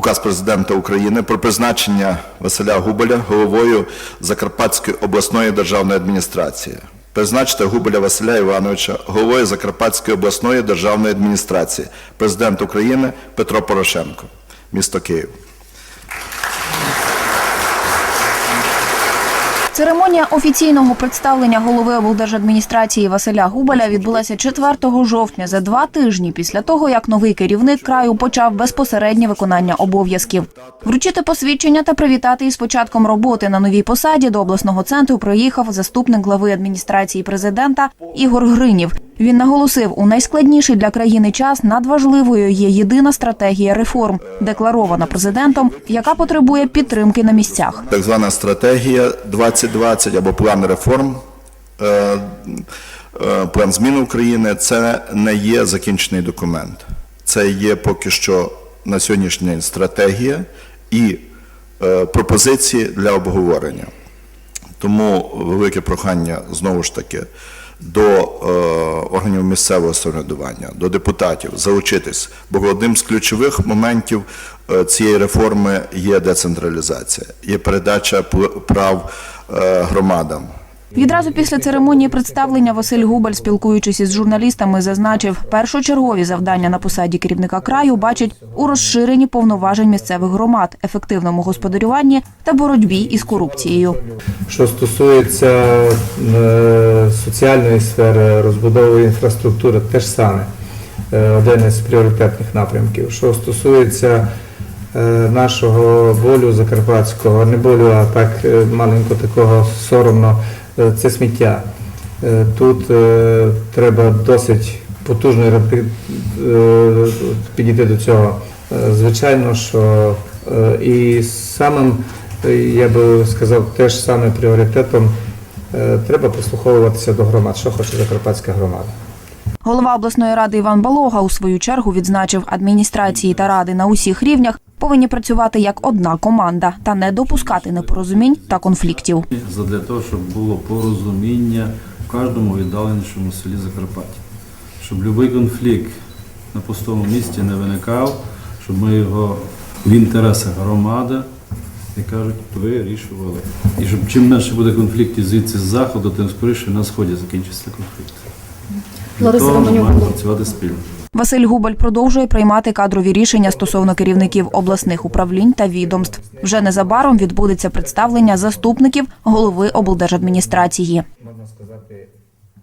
Указ президента України про призначення Василя Губеля головою Закарпатської обласної державної адміністрації. Призначити Губеля Василя Івановича головою Закарпатської обласної державної адміністрації. Президент України Петро Порошенко. Місто Київ. Церемонія офіційного представлення голови облдержадміністрації Василя Губаля відбулася 4 жовтня за два тижні після того, як новий керівник краю почав безпосереднє виконання обов'язків. Вручити посвідчення та привітати із початком роботи на новій посаді до обласного центру приїхав заступник глави адміністрації президента Ігор Гринів. Він наголосив, у найскладніший для країни час надважливою є єдина стратегія реформ, декларована президентом, яка потребує підтримки на місцях. Так звана стратегія 2020 або план реформ, е, е, план зміни України це не є закінчений документ. Це є поки що на сьогоднішній день стратегія і е, пропозиції для обговорення. Тому велике прохання знову ж таки до е, органів місцевого самоврядування, до депутатів залучитись, бо одним з ключових моментів е, цієї реформи є децентралізація, є передача прав е, громадам. Відразу після церемонії представлення Василь Губаль, спілкуючись із журналістами, зазначив, першочергові завдання на посаді керівника краю бачить у розширенні повноважень місцевих громад, ефективному господарюванні та боротьбі із корупцією. Що стосується е, соціальної сфери, розбудови інфраструктури, те ж саме е, один із пріоритетних напрямків. Що стосується е, нашого болю закарпатського, не болю, а так маленько такого соромно, це сміття. Е, Тут е, треба досить потужно е, підійти до цього. Е, Звичайно, що е, і самим, е, я би сказав, теж саме пріоритетом е, треба прислуховуватися до громад, що хоче Закарпатська громада. Голова обласної ради Іван Балога у свою чергу відзначив, адміністрації та ради на усіх рівнях повинні працювати як одна команда та не допускати непорозумінь та конфліктів. задля того, щоб було порозуміння в кожному віддаленішому селі Закарпаття. Щоб будь-який конфлікт на пустому місці не виникав, щоб ми його в інтересах громади, як кажуть, вирішували. І щоб чим менше буде конфліктів звідси з заходу, тим скоріше на сході закінчиться конфлікт. Лариса Романюк маємо працювати спільно. Василь Губаль продовжує приймати кадрові рішення стосовно керівників обласних управлінь та відомств. Вже незабаром відбудеться представлення заступників голови облдержадміністрації.